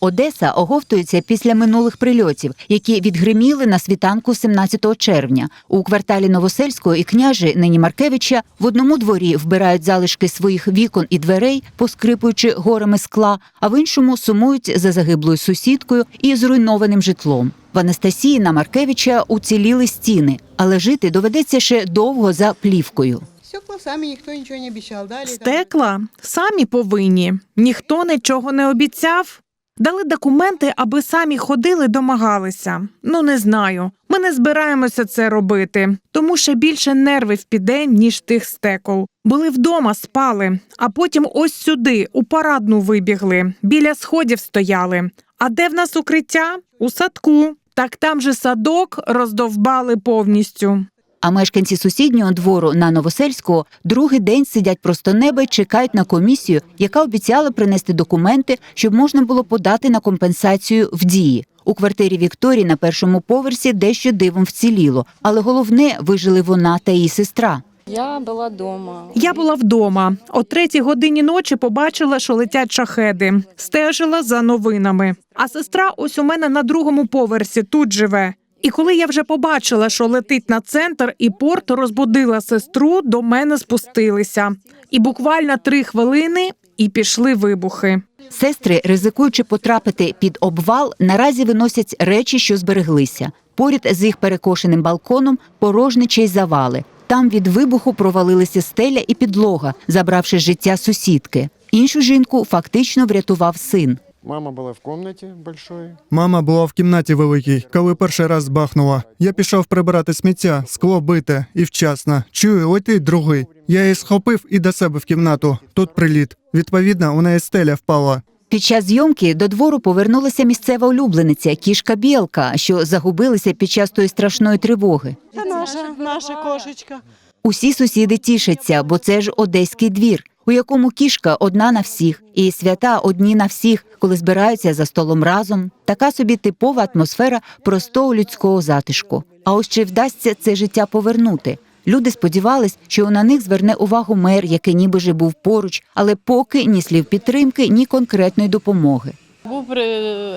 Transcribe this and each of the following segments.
Одеса оговтується після минулих прильотів, які відгриміли на світанку 17 червня. У кварталі Новосельського і княжі нині Маркевича в одному дворі вбирають залишки своїх вікон і дверей, поскрипуючи горами скла, а в іншому сумують за загиблою сусідкою і зруйнованим житлом. В Анастасії на Маркевича уціліли стіни, але жити доведеться ще довго за плівкою. Стекла сами никто ничего не. Дали там- Стекла самі повинні. Ніхто нічого не обіцяв. Дали документи, аби самі ходили, домагалися. Ну не знаю. Ми не збираємося це робити, тому ще більше нервів піде, ніж тих стекол. Були вдома, спали, а потім ось сюди, у парадну вибігли, біля сходів стояли. А де в нас укриття? У садку. Так там же садок роздовбали повністю. А мешканці сусіднього двору на Новосельського другий день сидять просто неба і чекають на комісію, яка обіцяла принести документи, щоб можна було подати на компенсацію в дії. У квартирі Вікторії на першому поверсі дещо дивом вціліло, але головне вижили вона та її сестра. Я була дома. Я була вдома. О третій годині ночі побачила, що летять шахеди. Стежила за новинами. А сестра ось у мене на другому поверсі тут живе. І коли я вже побачила, що летить на центр, і порт розбудила сестру, до мене спустилися. І буквально три хвилини, і пішли вибухи. Сестри, ризикуючи потрапити під обвал, наразі виносять речі, що збереглися. Поряд з їх перекошеним балконом порожничі й завали. Там від вибуху провалилися стеля і підлога, забравши життя сусідки. Іншу жінку фактично врятував син. Мама была в комнате большой. Мама була в кімнаті великій, коли перший раз бахнула. Я пішов прибирати сміття, скло бите і вчасно. Чую, летить другий. Я її схопив і до себе в кімнату. Тут приліт. Відповідно, у неї стеля впала. Під час зйомки до двору повернулася місцева улюблениця кішка Білка, що загубилася під час тої страшної тривоги. Это наша, наша кошечка. Усі сусіди тішаться, бо це ж одеський двір, у якому кішка одна на всіх, і свята одні на всіх, коли збираються за столом разом. Така собі типова атмосфера простого людського затишку. А ось чи вдасться це життя повернути? Люди сподівались, що на них зверне увагу мер, який ніби же був поруч, але поки ні слів підтримки, ні конкретної допомоги. Був при,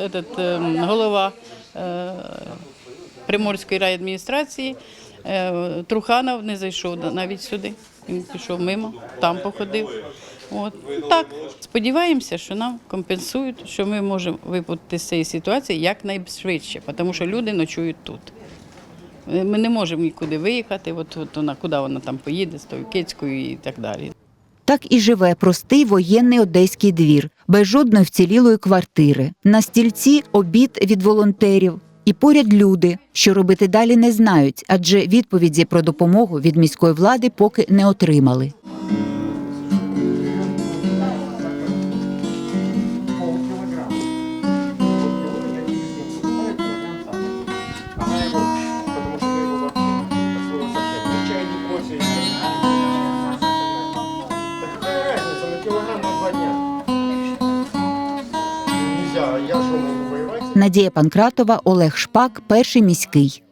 этот, ем, голова е, Приморської райадміністрації. Е, Труханов не зайшов навіть сюди. Він пішов мимо, там походив. От. Так, сподіваємося, що нам компенсують, що ми можемо випутати з цієї ситуації якнайшвидше, тому що люди ночують тут. Е, Ми не можемо нікуди виїхати, от, от вона, куди вона там поїде, з тою кицькою і так далі. Так і живе простий воєнний одеський двір, без жодної вцілілої квартири. На стільці обід від волонтерів. І поряд люди, що робити далі не знають, адже відповіді про допомогу від міської влади поки не отримали. Надія Панкратова, Олег Шпак, перший міський.